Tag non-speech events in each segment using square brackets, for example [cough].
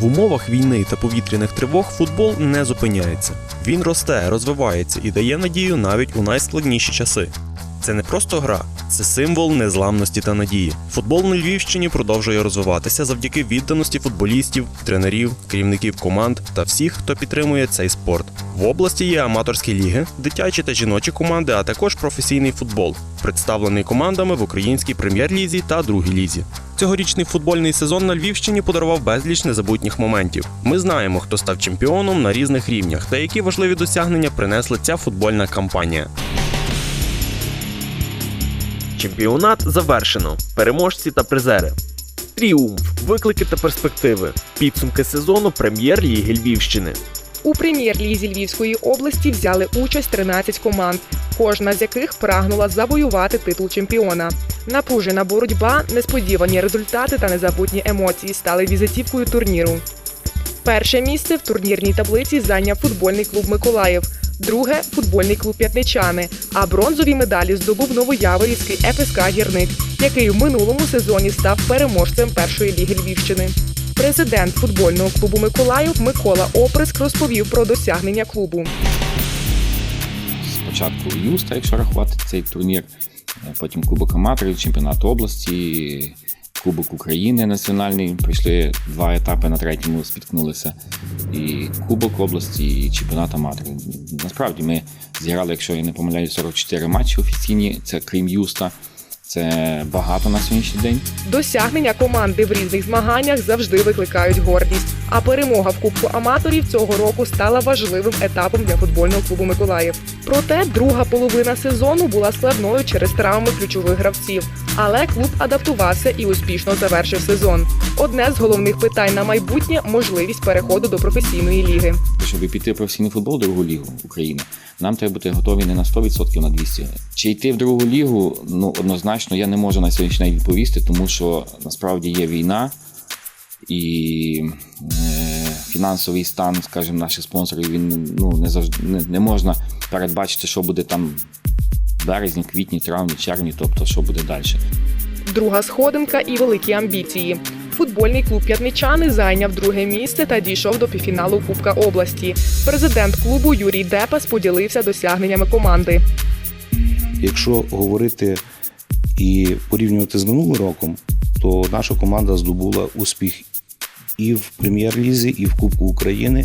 В умовах війни та повітряних тривог футбол не зупиняється. Він росте, розвивається і дає надію навіть у найскладніші часи. Це не просто гра, це символ незламності та надії. Футбол на Львівщині продовжує розвиватися завдяки відданості футболістів, тренерів, керівників команд та всіх, хто підтримує цей спорт. В області є аматорські ліги, дитячі та жіночі команди, а також професійний футбол, представлений командами в українській прем'єр-лізі та другій лізі. Цьогорічний футбольний сезон на Львівщині подарував безліч незабутніх моментів. Ми знаємо, хто став чемпіоном на різних рівнях та які важливі досягнення принесла ця футбольна кампанія. Чемпіонат завершено. Переможці та призери. Тріумф, виклики та перспективи. Підсумки сезону прем'єр-ліги Львівщини. У прем'єр-лізі Львівської області взяли участь 13 команд, кожна з яких прагнула завоювати титул чемпіона. Напружена боротьба, несподівані результати та незабутні емоції стали візитівкою турніру. Перше місце в турнірній таблиці зайняв футбольний клуб Миколаїв, друге футбольний клуб П'ятничани. А бронзові медалі здобув новояворівський ФСК Гірник, який в минулому сезоні став переможцем першої ліги Львівщини. Президент футбольного клубу Миколаїв Микола Оприск розповів про досягнення клубу. спочатку Юста, якщо рахувати цей турнір, потім Кубок Аматорів, чемпіонат області, Кубок України національний. Пройшли два етапи на третьому, спіткнулися. І Кубок області, і чемпіонат аматорів. Насправді ми зіграли, якщо я не помиляюсь, 44 матчі офіційні. Це крім Юста. Це багато на сьогоднішній день. Досягнення команди в різних змаганнях завжди викликають гордість. А перемога в Кубку аматорів цього року стала важливим етапом для футбольного клубу Миколаїв. Проте друга половина сезону була складною через травми ключових гравців. Але клуб адаптувався і успішно завершив сезон. Одне з головних питань на майбутнє можливість переходу до професійної ліги. Щоб піти в професійний футбол, другу лігу України, нам треба бути готові не на 100%, на 200%. Чи йти в другу лігу? Ну однозначно, я не можу на сьогоднішній відповісти, тому що насправді є війна і е, фінансовий стан, скажімо, наших спонсорів він ну не завжди не, не можна передбачити, що буде там в березні, квітні, травні, червні, тобто що буде далі. Друга сходинка і великі амбіції. Футбольний клуб П'ятничани зайняв друге місце та дійшов до півфіналу Кубка області. Президент клубу Юрій Депас поділився досягненнями команди. Якщо говорити і порівнювати з минулим роком, то наша команда здобула успіх і в прем'єр-лізі, і в Кубку України,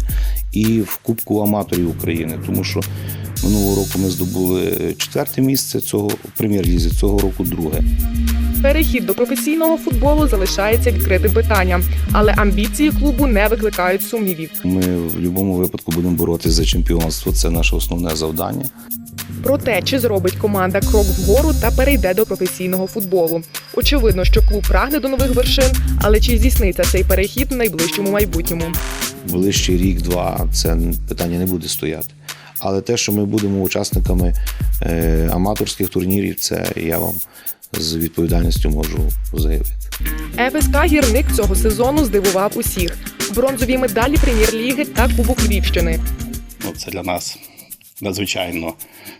і в Кубку аматорів України. Тому що минулого року ми здобули четверте місце цього прем'єр-лізі, цього року друге. Перехід до професійного футболу залишається відкритим питанням, але амбіції клубу не викликають сумнівів. Ми в будь-якому випадку будемо боротися за чемпіонство. Це наше основне завдання. Про те, чи зробить команда крок вгору та перейде до професійного футболу. Очевидно, що клуб прагне до нових вершин, але чи здійсниться цей перехід в найближчому майбутньому? ближчий рік-два це питання не буде стояти. Але те, що ми будемо учасниками е, аматорських турнірів, це я вам з відповідальністю можу заявити. ФСК гірник цього сезону здивував усіх: бронзові медалі прем'єр-ліги та Кубок Львівщини. Ну, це для нас надзвичайно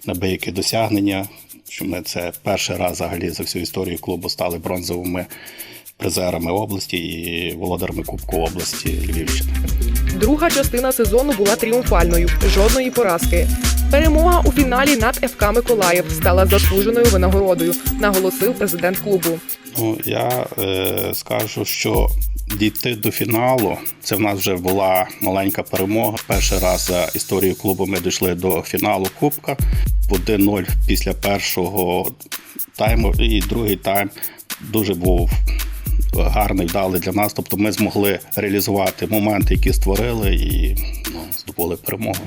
небияке досягнення. Що ми це перший раз взагалі за всю історію клубу стали бронзовими призерами області і володарами Кубку області Львівщини. Друга частина сезону була тріумфальною, жодної поразки. Перемога у фіналі над ФК Миколаїв стала заслуженою винагородою, наголосив президент клубу. Ну, я е, скажу, що дійти до фіналу це в нас вже була маленька перемога. Перший раз за історію клубу ми дійшли до фіналу Кубка в 1-0 після першого тайму, і другий тайм дуже був гарний, вдалий для нас. Тобто ми змогли реалізувати моменти, які створили, і ну, здобули перемогу.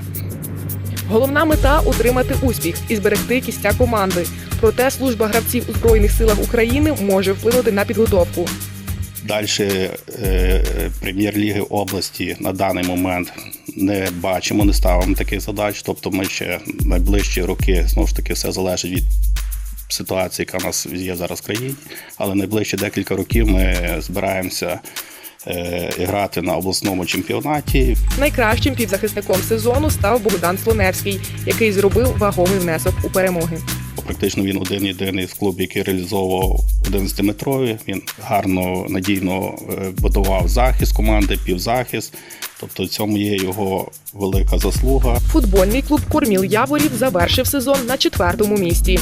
Головна мета утримати успіх і зберегти кістя команди. Проте служба гравців у збройних силах України може вплинути на підготовку. Далі е, прем'єр-ліги області на даний момент не бачимо, не ставимо таких задач. Тобто ми ще найближчі роки знову ж таки все залежить від ситуації, яка в нас є зараз в країні. Але найближчі декілька років ми збираємося е, грати на обласному чемпіонаті. Найкращим півзахисником сезону став Богдан Слоневський, який зробив вагомий внесок у перемоги. Практично він один єдиний в клубі, який реалізовував 11-метрові. Він гарно надійно е, будував захист команди, півзахист. Тобто в цьому є його велика заслуга. Футбольний клуб Корміл Яворів завершив сезон на четвертому місці.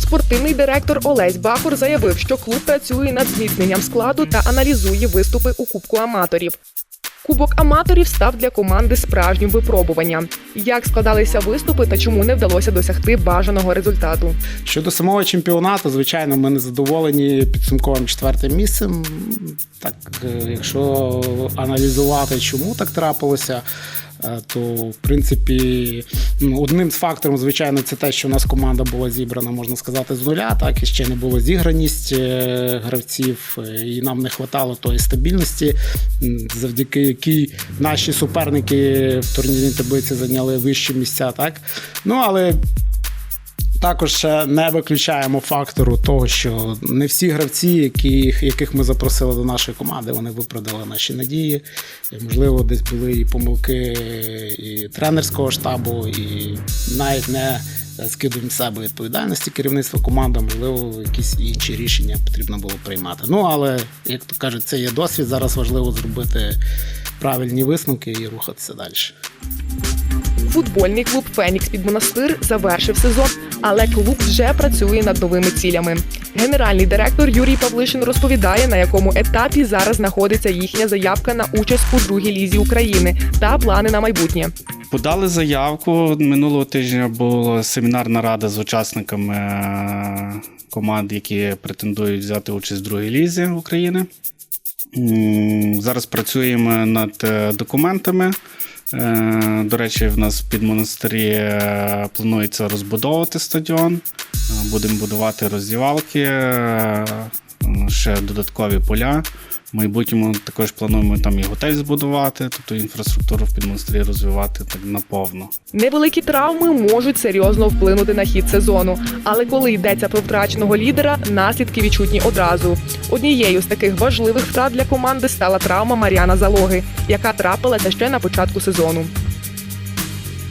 Спортивний директор Олесь Бахор заявив, що клуб працює над зміцненням складу та аналізує виступи у Кубку аматорів. Кубок аматорів став для команди справжнім випробуванням. Як складалися виступи та чому не вдалося досягти бажаного результату? Щодо самого чемпіонату, звичайно, ми не задоволені підсумковим четвертим місцем. Так, е, якщо аналізувати, чому так трапилося, то в принципі ну, одним з факторів, звичайно, це те, що у нас команда була зібрана, можна сказати, з нуля. Так і ще не було зіграність е, гравців, е, і нам не вистачало тої стабільності, завдяки якій наші суперники в турнірній таблиці зайняли вищі місця. Так ну але також не виключаємо фактору того, що не всі гравці, яких, яких ми запросили до нашої команди, вони виправдали наші надії. І, можливо, десь були і помилки і тренерського штабу, і навіть не скидуємо себе відповідальності керівництва команди, можливо, якісь інші рішення потрібно було приймати. Ну, але, як то кажуть, це є досвід. Зараз важливо зробити правильні висновки і рухатися далі. Футбольний клуб Фенікс під монастир завершив сезон, але клуб вже працює над новими цілями. Генеральний директор Юрій Павлишин розповідає, на якому етапі зараз знаходиться їхня заявка на участь у другій лізі України та плани на майбутнє. Подали заявку. Минулого тижня була семінарна рада з учасниками е, команд, які претендують взяти участь в другій лізі України. Зараз працюємо над е, документами. Е, До речі, в нас під монастирі е, планується розбудовувати стадіон. Е, Будемо будувати роздівалки, ще додаткові поля. В майбутньому також плануємо там і готель збудувати, тобто інфраструктуру в підмонстрі розвивати так наповно. Невеликі травми можуть серйозно вплинути на хід сезону, але коли йдеться про втраченого лідера, наслідки відчутні одразу. Однією з таких важливих втрат для команди стала травма Мар'яна Залоги, яка трапилася ще на початку сезону.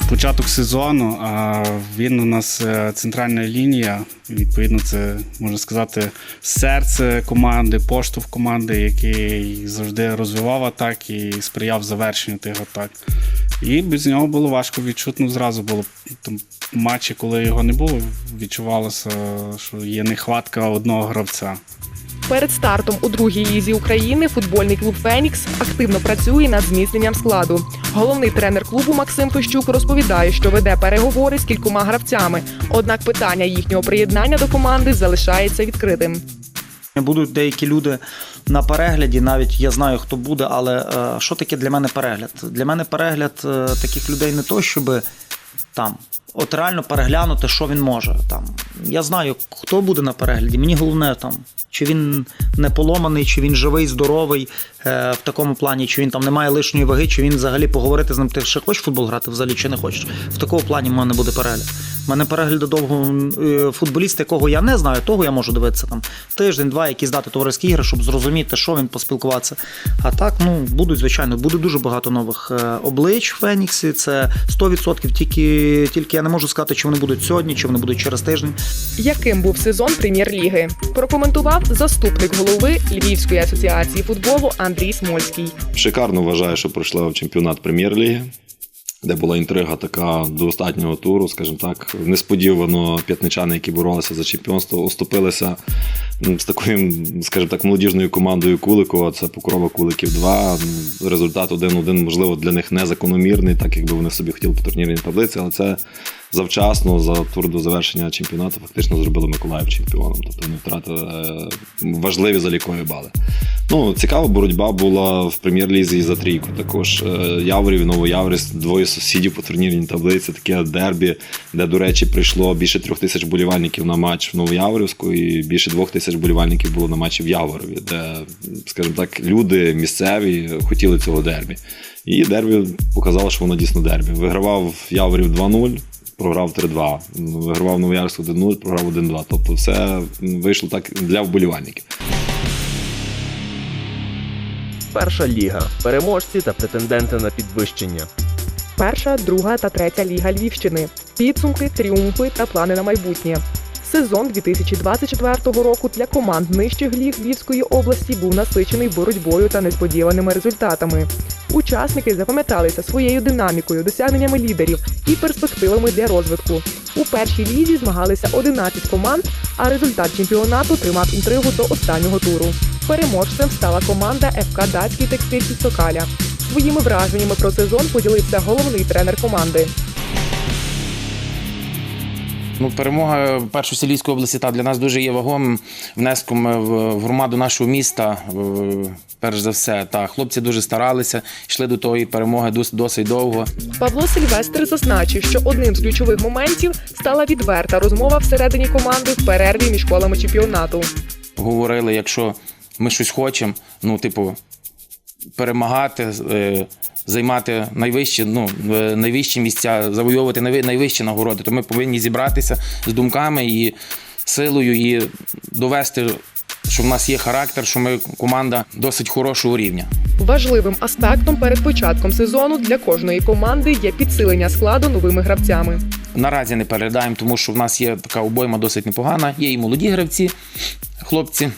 Початок сезону, а він у нас е, центральна лінія. Відповідно, це можна сказати серце команди, поштовх команди, який завжди розвивав атаки і сприяв завершенню тих атак. І без нього було важко відчутно. Зразу було там матчі, коли його не було, відчувалося, що є нехватка одного гравця. Перед стартом у другій лізі України футбольний клуб Фенікс активно працює над зміцненням складу. Головний тренер клубу Максим Фищук розповідає, що веде переговори з кількома гравцями. Однак питання їхнього приєднання до команди залишається відкритим. Будуть деякі люди на перегляді, навіть я знаю, хто буде, але е, що таке для мене перегляд? Для мене перегляд е, таких людей не то, щоб там. От реально переглянути, що він може. Там я знаю, хто буде на перегляді. Мені головне там, чи він не поломаний, чи він живий, здоровий е, в такому плані, чи він там не має лишньої ваги, чи він взагалі поговорити з ним. Ти ще хочеш футбол грати взагалі, чи не хочеш. В такому плані в мене буде перегляд. Мене перегляд довго е, футболіста, якого я не знаю, того я можу дивитися там тиждень-два, якісь дати товариські ігри, щоб зрозуміти, що він поспілкуватися. А так, ну будуть, звичайно, буде дуже багато нових е, облич в Феніксі. Це 100%, тільки, тільки я не можу сказати, чи вони будуть сьогодні, чи вони будуть через тиждень. Яким був сезон прем'єр-ліги? Прокоментував заступник голови Львівської асоціації футболу Андрій Смольський. Шикарно вважаю, що пройшла в чемпіонат прем'єр-ліги, де була інтрига така до останнього туру, скажімо так. Несподівано п'ятничани, які боролися за чемпіонство, оступилися з такою, скажімо так, молодіжною командою Куликова. Це Покрова Куликів 2. Результат 1-1, можливо, для них незакономірний, так якби вони собі хотіли по турнірній таблиці, але це завчасно за тур до завершення чемпіонату фактично зробили Миколаїв чемпіоном. Тобто вони втратили е, важливі залікові бали. Ну, цікава боротьба була в прем'єр-лізі і за трійку. Також е, Яворів і Новояворівськ, двоє сусідів по турнірній таблиці, таке дербі, де, до речі, прийшло більше трьох тисяч болівальників на матч в Новояворівську, і більше двох тисяч болівальників було на матчі в Яворові, де, скажімо так, люди місцеві хотіли цього дербі. І дербі показало, що воно дійсно дербі. Вигравав Яворів 2-0. Програв 3-2. Вигравав Новоярськ 1-0, програв 1-2. Тобто все вийшло так для вболівальників. Перша ліга, переможці та претенденти на підвищення. Перша, друга та третя ліга Львівщини. Підсумки, тріумфи та плани на майбутнє. Сезон 2024 року для команд нижчих ліг Львівської області був насичений боротьбою та несподіваними результатами. Учасники запам'яталися своєю динамікою, досягненнями лідерів і перспективами для розвитку. У першій лізі змагалися 11 команд, а результат чемпіонату тримав інтригу до останнього туру. Переможцем стала команда ФК Датський текстиль Сокаля. Своїми враженнями про сезон поділився головний тренер команди. Ну, перемога першосілійської області та для нас дуже є вагомим внеском в, в громаду нашого міста. е, Перш за все, та хлопці дуже старалися, йшли до тої перемоги дос- досить довго. Павло Сильвестр зазначив, що одним з ключових моментів стала відверта розмова всередині команди в перерві між колами чемпіонату. Говорили, якщо ми щось хочемо, ну, типу, перемагати, е, займати найвищі, ну, е, найвищі місця, завойовувати найвищі нагороди, то ми повинні зібратися з думками і силою і довести, що в нас є характер, що ми команда досить хорошого рівня. Важливим аспектом перед початком сезону для кожної команди є підсилення складу новими гравцями. Наразі не переглядаємо, тому що в нас є така обойма досить непогана. Є і молоді гравці, хлопці.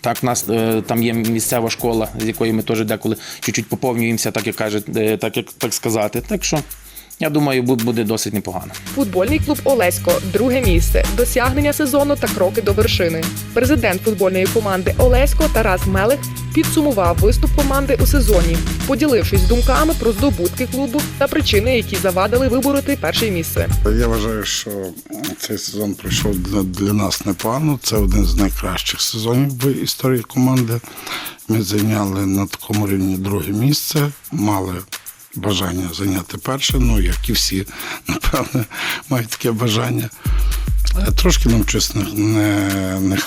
Так, в нас е, там є місцева школа, з якої ми теж деколи чуть-чуть поповнюємося, так як кажуть, е, так як так сказати. Так що я думаю, бу- буде досить непогано. Футбольний клуб Олесько друге місце, досягнення сезону та кроки до вершини. Президент футбольної команди Олесько Тарас Мелех підсумував виступ команди у сезоні, поділившись думками про здобутки клубу та причини, які завадили вибороти перше місце. Я вважаю, що цей сезон пройшов для, для нас непогано. Це один з найкращих сезонів в історії команди. Ми зайняли на такому рівні друге місце, мали бажання зайняти перше. Ну, як і всі, [laughs] напевне, мають таке бажання. Е, Трошки нам щось не, не,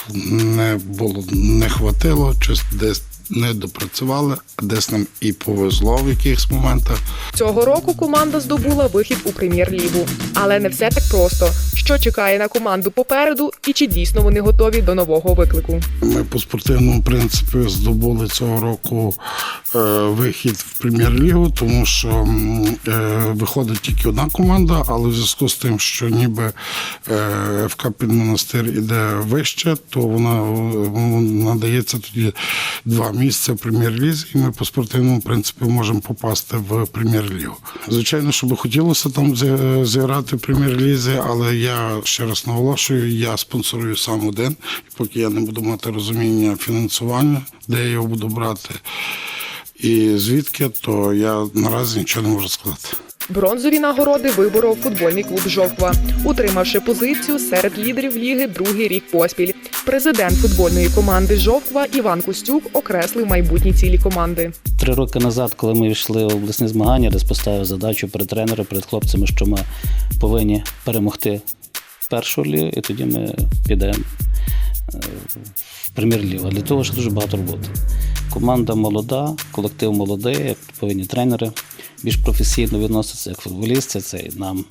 не, було, не хватило, щось десь не допрацювали, а десь нам і повезло в якихось моментах. Цього року команда здобула вихід у прем'єр-лігу. Але не все так просто. Що чекає на команду попереду, і чи дійсно вони готові до нового виклику? Ми по спортивному принципі здобули цього року е, вихід в прем'єр-лігу, тому що е, виходить тільки одна команда, але в зв'язку з тим, що ніби е, ФК Підмонастир іде вище, то вона надається тоді два місця в прем'єр-лізі, і ми по спортивному принципі можемо попасти в прем'єр-лігу. Звичайно, що би хотілося там зіграти в прем'єр-лізі, але я ще раз наголошую, я спонсорую сам один, і поки я не буду мати розуміння фінансування, де я його буду брати. І звідки, то я наразі нічого не можу сказати. Бронзові нагороди виборов футбольний клуб Жовква, утримавши позицію серед лідерів ліги другий рік поспіль. Президент футбольної команди Жовква Іван Костюк окреслив майбутні цілі команди. Три роки назад, коли ми йшли в обласні змагання, десь поставив задачу перед тренером, перед хлопцями, що ми повинні перемогти першу лігу, і тоді ми підемо е, в прем'єр-лігу. Для того ще дуже багато роботи. Команда молода, колектив молодий, повинні тренери більш професійно відноситися як футболісти. Це нам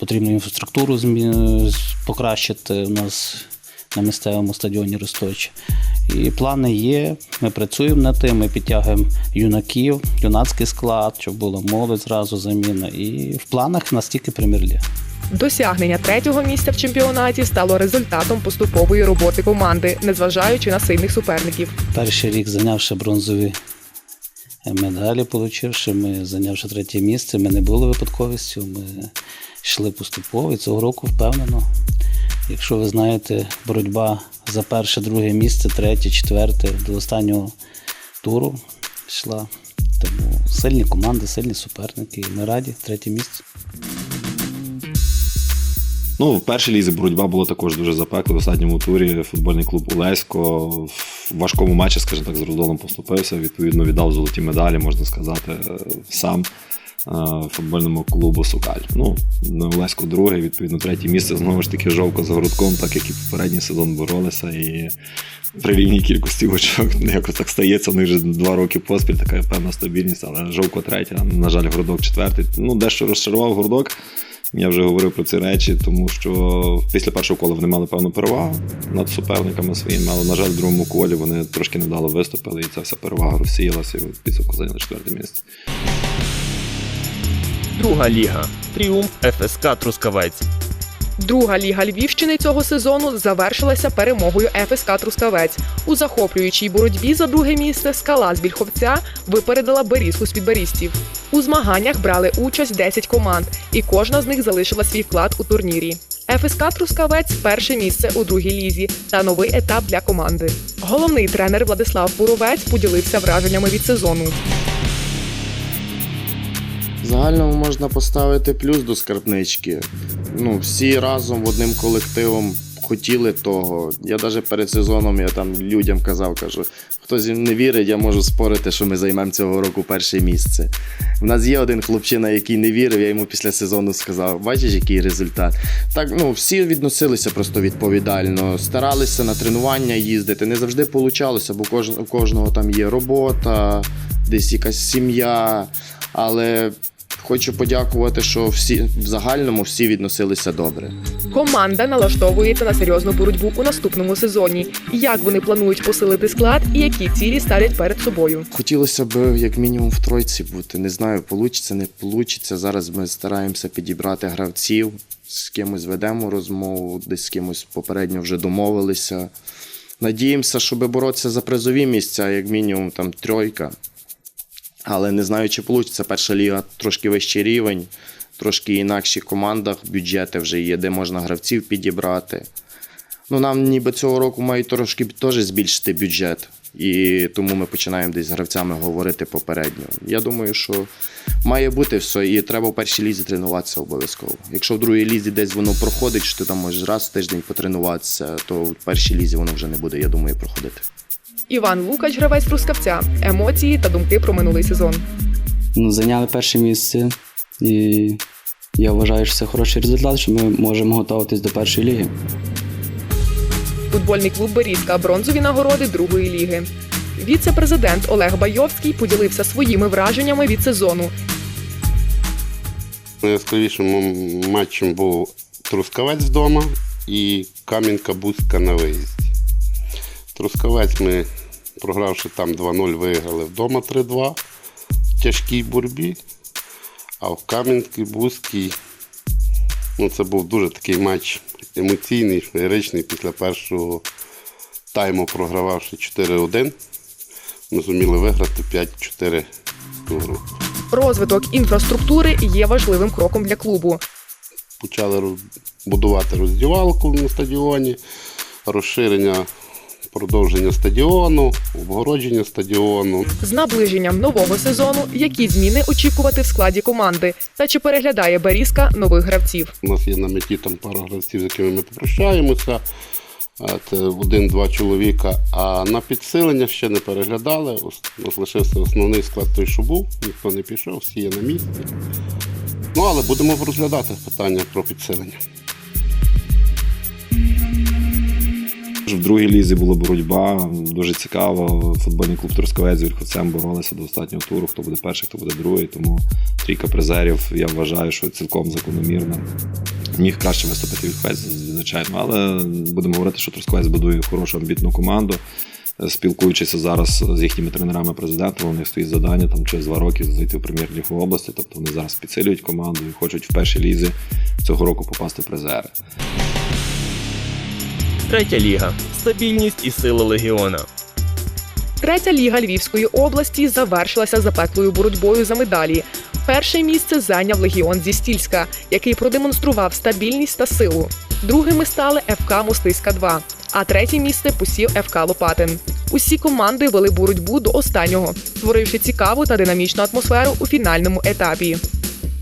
потрібно інфраструктуру покращити у нас на місцевому стадіоні Росточі. І плани є. Ми працюємо над тим, ми підтягуємо юнаків, юнацький склад, щоб була молодь зразу заміна. І в планах нас тільки прем'єр-ліга.Досягнення третього місця в чемпіонаті стало результатом поступової роботи команди, незважаючи на сильних суперників. Перший рік зайнявши бронзові медалі, получивши, ми зайнявши третє місце. Ми не були випадковістю, ми йшли поступово. І цього року впевнено. Якщо ви знаєте, боротьба за перше, друге місце, третє, четверте до останнього туру йшла. Тому сильні команди, сильні суперники. І ми раді, третє місце. Ну, в першій лізі боротьба була також дуже запекла. В останньому турі футбольний клуб Олесько в важкому матчі, скажімо так, з роздолом поступився. Відповідно, віддав золоті медалі, можна сказати, е, сам е, футбольному клубу Сокаль. Ну, Олесько друге, відповідно, третє місце. Знову ж таки, жовко з городком, так як і попередній сезон боролися. І при рівній кількості очок якось так стається. Них вже два роки поспіль, така певна стабільність, але жовко третя, на жаль, городок четвертий. Ну, дещо розчарував городок. Я вже говорив про ці речі, тому що після першого кола вони мали певну перевагу над суперниками своїми, але, на жаль, в другому колі вони трошки невдало виступили, і ця вся перевага розсіялася і підсумку зайняли четверте місце. Друга ліга. Тріумф ФСК Трускавець. Друга ліга Львівщини цього сезону завершилася перемогою ФСК Трускавець. У захоплюючій боротьбі за друге місце скала з Більховця випередила Берізку з підберістів. У змаганнях брали участь 10 команд, і кожна з них залишила свій вклад у турнірі. ФСК Трускавець перше місце у другій лізі та новий етап для команди. Головний тренер Владислав Буровець поділився враженнями від сезону. В загальному можна поставити плюс до скарбнички. Ну, всі разом одним колективом хотіли того. Я навіть перед сезоном я там людям казав, кажу, хтось не вірить, я можу спорити, що ми займемо цього року перше місце. У нас є один хлопчина, який не вірив, я йому після сезону сказав, бачиш, який результат. Так, ну, всі відносилися просто відповідально, старалися на тренування їздити. Не завжди вийшло, бо кож, у кожного там є робота, десь якась сім'я. Але хочу подякувати, що всі в загальному всі відносилися добре. Команда налаштовується на серйозну боротьбу у наступному сезоні. Як вони планують посилити склад і які цілі ставлять перед собою? Хотілося б як мінімум в тройці бути. Не знаю, получиться, не получиться. Зараз ми стараємося підібрати гравців, з кимось ведемо розмову, десь з кимось попередньо вже домовилися. Надіємося, щоб боротися за призові місця, як мінімум там тройка. Але не знаю, чи вийде. Перша ліга трошки вищий рівень, трошки інакші командах, бюджети вже є, де можна гравців підібрати. Ну, нам ніби цього року мають трошки теж збільшити бюджет. І тому ми починаємо десь з гравцями говорити попередньо. Я думаю, що має бути все, і треба в першій лізі тренуватися обов'язково. Якщо в другій лізі десь воно проходить, що ти там можеш раз в тиждень потренуватися, то в першій лізі воно вже не буде, я думаю, проходити. Іван Лукач, гравець Трускавця, емоції та думки про минулий сезон. ну, зайняли перше місце. І я вважаю, що це хороший результат, що ми можемо готуватись до першої ліги. Футбольний клуб Берізка бронзові нагороди другої ліги. Віце-президент Олег Байовський поділився своїми враженнями від сезону. Найяскравішим матчем був Трускавець вдома і Кам'янка Бузька на виїзді. Трускавець ми, програвши там 2-0, виграли вдома 3-2 в тяжкій боротьбі. А в Кам'янській Бузькій ну, це був дуже такий матч емоційний, феєричний після першого тайму, програвавши 4-1. Ми зуміли виграти 5-4 ту гру. Розвиток інфраструктури є важливим кроком для клубу. почали будувати роздівалку на стадіоні, розширення, продовження стадіону, обгородження стадіону. З наближенням нового сезону, які зміни очікувати в складі команди, та чи переглядає Берізка нових гравців. У нас є на меті там пара гравців, з якими ми попрощаємося. А Це один-два чоловіка. А на підсилення ще не переглядали. Ос- У лишився основний склад той, що був, ніхто не пішов, всі є на місці. Ну, але будемо розглядати питання про підсилення. В другій лізі була боротьба, дуже цікаво. Футбольний клуб Трускавець з Вільховцем боролися до останнього туру, хто буде перший, хто буде другий. Тому трійка призерів, я вважаю, що цілком закономірно. Міг краще виступити Вільховець, звичайно, але будемо говорити, що Трускавець будує хорошу амбітну команду. Спілкуючися зараз з їхніми тренерами президентом, у них стоїть завдання там через два роки зайти в прем'єр-лігу області. Тобто вони зараз підсилюють команду і хочуть в першій лізі цього року попасти в призери. Третя ліга. Стабільність і сила легіона. Третя ліга Львівської області завершилася запеклою боротьбою за медалі. Перше місце зайняв легіон зі Стільська, який продемонстрував стабільність та силу. Другими стали ФК Мостиська 2 а третє місце посів ФК Лопатин. Усі команди вели боротьбу до останнього, створивши цікаву та динамічну атмосферу у фінальному етапі.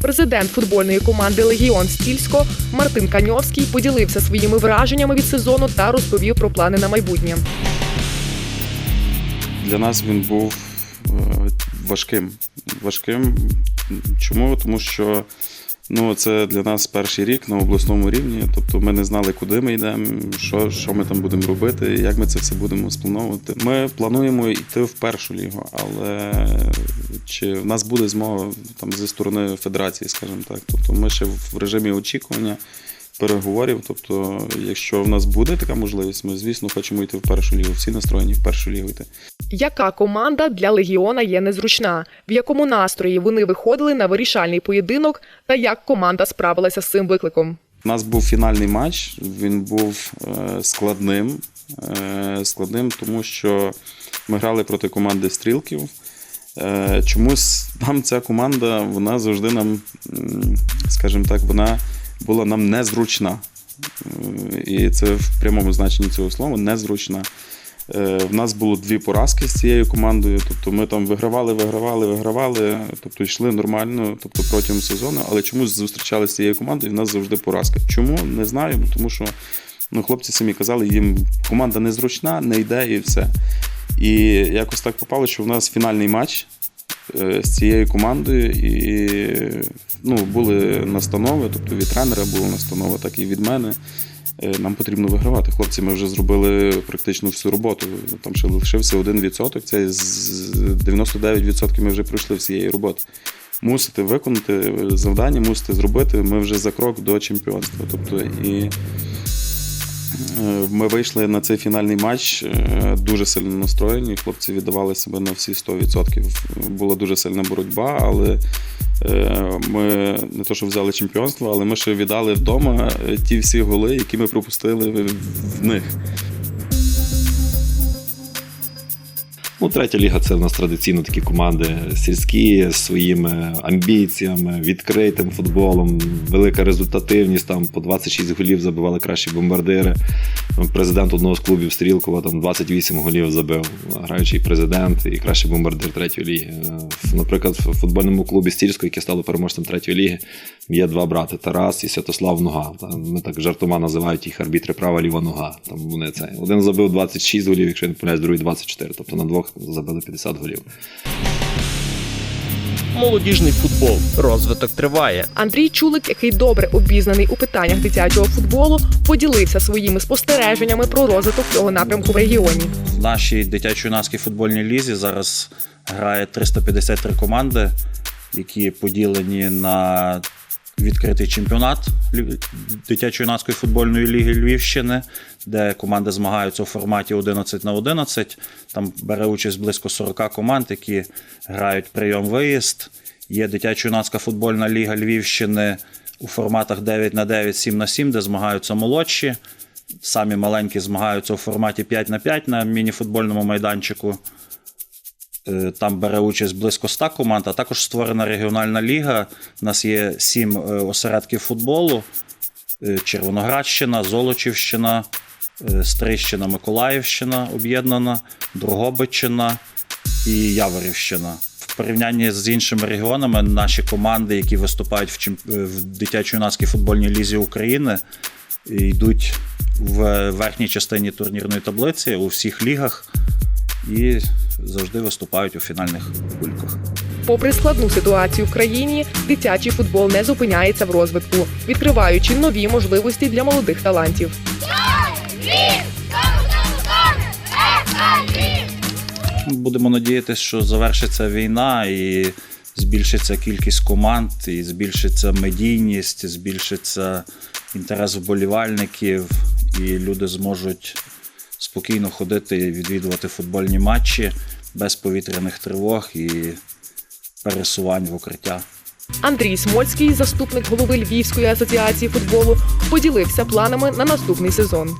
Президент футбольної команди Легіон Стільсько Мартин Каньовський поділився своїми враженнями від сезону та розповів про плани на майбутнє. Для нас він був е, важким. Важким. Чому? Тому що Ну, це для нас перший рік на обласному рівні. Тобто ми не знали, куди ми йдемо, що, що ми там будемо робити, як ми це все будемо сплановувати. Ми плануємо йти в першу лігу, але чи в нас буде змога там зі сторони федерації, скажімо так. Тобто ми ще в режимі очікування. Переговорів, тобто, якщо в нас буде така можливість, ми звісно хочемо йти в першу лігу. Всі настроєні в першу лігу йти. Яка команда для легіона є незручна? В якому настрої вони виходили на вирішальний поєдинок, та як команда справилася з цим викликом? У нас був фінальний матч. Він був е, складним. Е, складним, тому що ми грали проти команди стрілків. Е, чомусь нам ця команда, вона завжди нам, скажімо так, вона була нам незручна. Е, І це в прямому значенні цього слова незручна. Е, В нас було дві поразки з цією командою. Тобто ми там вигравали, вигравали, вигравали, тобто йшли нормально, тобто протягом сезону, але чомусь зустрічалися з цією командою, і в нас завжди поразка. Чому? Не знаю, тому що ну, хлопці самі казали, їм команда незручна, не йде і все. І якось так попало, що в нас фінальний матч з цією командою, і ну, були настанови, тобто від тренера була настанова, так і від мене. Е, Нам потрібно вигравати. Хлопці, ми вже зробили практично всю роботу. Там ще лишився 1%, це з 99% ми вже пройшли всієї роботи. Мусите виконати завдання, мусите зробити. Ми вже за крок до чемпіонства. Тобто, і е, ми вийшли на цей фінальний матч е, дуже сильно настроєні. Хлопці віддавали себе на всі 100%. Була дуже сильна боротьба, але е, ми не то, що взяли чемпіонство, але ми ще віддали вдома е, ті всі голи, які ми пропустили в них. Ну, третя ліга це в нас традиційно такі команди сільські з своїми амбіціями, відкритим футболом, велика результативність. Там по 26 голів забивали кращі бомбардири. Президент одного з клубів Стрілкова там 28 голів забив, граючий президент і кращий бомбардир третьої ліги. Е, Наприклад, в футбольному клубі Стільського, яке стало переможцем третьої ліги, є два брати Тарас і Святослав Нога. Ми так жартома називають їх арбітри права ліва нога. Там вони це. Один забив 26 голів, якщо не помиляюсь, другий 24. Тобто на двох забили 50 голів. Молодіжний футбол. Розвиток триває. Андрій Чулик, який добре обізнаний у питаннях дитячого футболу, поділився своїми спостереженнями про розвиток цього напрямку в регіоні. В нашій дитячо-юнацькій футбольній лізі зараз грає 353 команди, які поділені на відкритий чемпіонат дитячо-юнацької футбольної ліги Львівщини, де команди змагаються у форматі 11 на 11. Там бере участь близько 40 команд, які грають прийом-виїзд. Є дитячо-юнацька футбольна ліга Львівщини у форматах 9 на 9, 7 на 7, де змагаються молодші. Самі маленькі змагаються у форматі 5 на 5 на мініфутбольному майданчику. Е, Там бере участь близько 100 команд, а також створена регіональна ліга. У нас є сім е, осередків футболу: Е, Червоноградщина, Золочівщина, Стрищина, Миколаївщина об'єднана, Другобичина і Яворівщина. В порівнянні з іншими регіонами наші команди, які виступають в, чемп... в дитячо-юнацькій футбольній лізі України, йдуть в верхній частині турнірної таблиці у всіх лігах і завжди виступають у фінальних кульках. Попри складну ситуацію в країні, дитячий футбол не зупиняється в розвитку, відкриваючи нові можливості для молодих талантів. Будемо надіятися, що завершиться війна і збільшиться кількість команд, і збільшиться медійність, збільшиться інтерес вболівальників, і люди зможуть спокійно ходити і відвідувати футбольні матчі без повітряних тривог і пересувань в укриття. Андрій Смольський, заступник голови Львівської асоціації футболу, поділився планами на наступний сезон.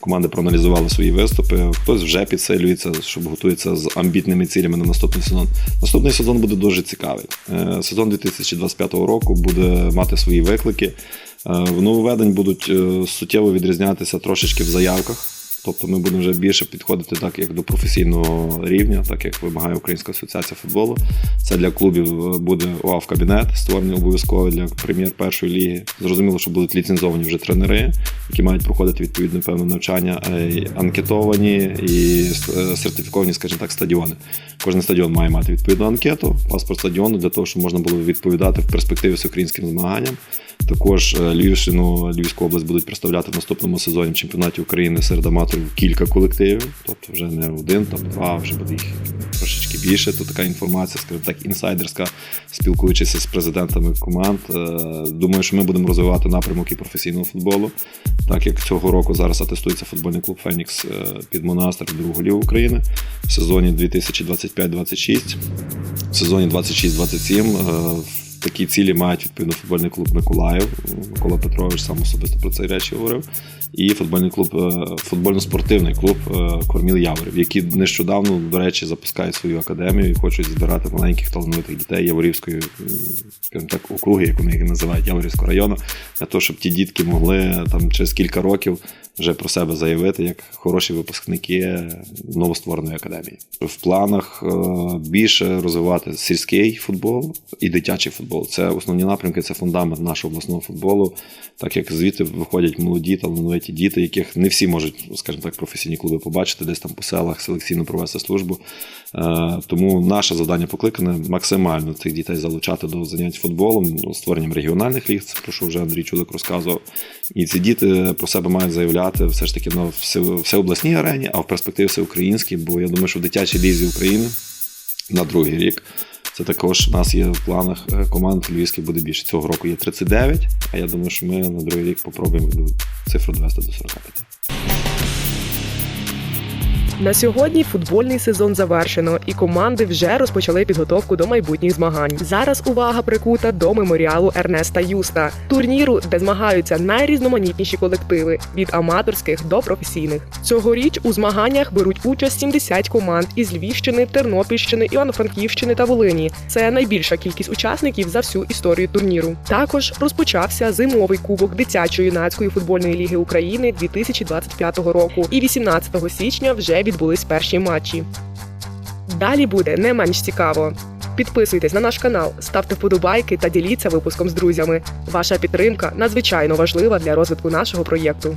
Команди проаналізували свої виступи. Хтось вже підсилюється, щоб готується з амбітними цілями на наступний сезон. Наступний сезон буде дуже цікавий. Е, Сезон 2025 року буде мати свої виклики. Е, Нововведень будуть е, суттєво відрізнятися трошечки в заявках. Тобто ми будемо вже більше підходити так, як до професійного рівня, так як вимагає Українська асоціація футболу. Це для клубів е, буде УАВ-кабінет, створений обов'язково для прем'єр першої ліги. Зрозуміло, що будуть ліцензовані вже тренери, які мають проходити відповідне певне навчання, анкетовані і е, сертифіковані, скажімо так, стадіони. Кожен стадіон має мати відповідну анкету, паспорт стадіону для того, щоб можна було відповідати в перспективі всеукраїнським змаганням. Також е, Львівщину, Львівську область будуть представляти в наступному сезоні чемпіонаті України серед аматорів кілька колективів, тобто вже не один, там два, вже буде їх трошечки більше. То така інформація, скажімо так, інсайдерська, спілкуючись з президентами команд. Е, Думаю, що ми будемо розвивати напрямок і професійного футболу. Так як цього року зараз атестується футбольний клуб Фенікс е, під Монастир другу лігу України в сезоні 2025-26, в сезоні 26-27. Такі цілі мають відповідно футбольний клуб Миколаїв. Микола Петрович сам особисто про ці речі говорив. І футбольний клуб, е, футбольно-спортивний клуб е, Корміл Яворів, які нещодавно, до речі, запускають свою академію і хочуть збирати маленьких талановитих дітей Яворівської, скажімо так, округи, як вони їх називають, Яворівського району, для того, щоб ті дітки могли там через кілька років вже про себе заявити як хороші випускники новоствореної академії. В планах е, більше розвивати сільський футбол і дитячий футбол. Це основні напрямки, це фундамент нашого обласного футболу. Так як звідти виходять молоді талановиті діти, яких не всі можуть, скажімо так, професійні клуби побачити, десь там по селах селекційно провести службу. Е, Тому наше завдання покликане максимально цих дітей залучати до занять футболом, створенням регіональних ліг, це про що вже Андрій Чулик розказував. І ці діти про себе мають заявляти все ж таки на всеобласній арені, а в перспективі всеукраїнській, бо я думаю, що в дитячій лізі України на другий рік. Це також у нас є в планах е, команд львівських буде більше. Цього року є 39, а я думаю, що ми на другий рік попробуємо цифру довести до 45. На сьогодні футбольний сезон завершено, і команди вже розпочали підготовку до майбутніх змагань. Зараз увага прикута до меморіалу Ернеста Юста, турніру, де змагаються найрізноманітніші колективи від аматорських до професійних. Цьогоріч у змаганнях беруть участь 70 команд із Львівщини, Тернопільщини, Івано-Франківщини та Волині. Це найбільша кількість учасників за всю історію турніру. Також розпочався зимовий кубок дитячої юнацької футбольної ліги України 2025 року. І 18 січня вже відбулись перші матчі. Далі буде не менш цікаво. Підписуйтесь на наш канал, ставте вподобайки та діліться випуском з друзями. Ваша підтримка надзвичайно важлива для розвитку нашого проєкту.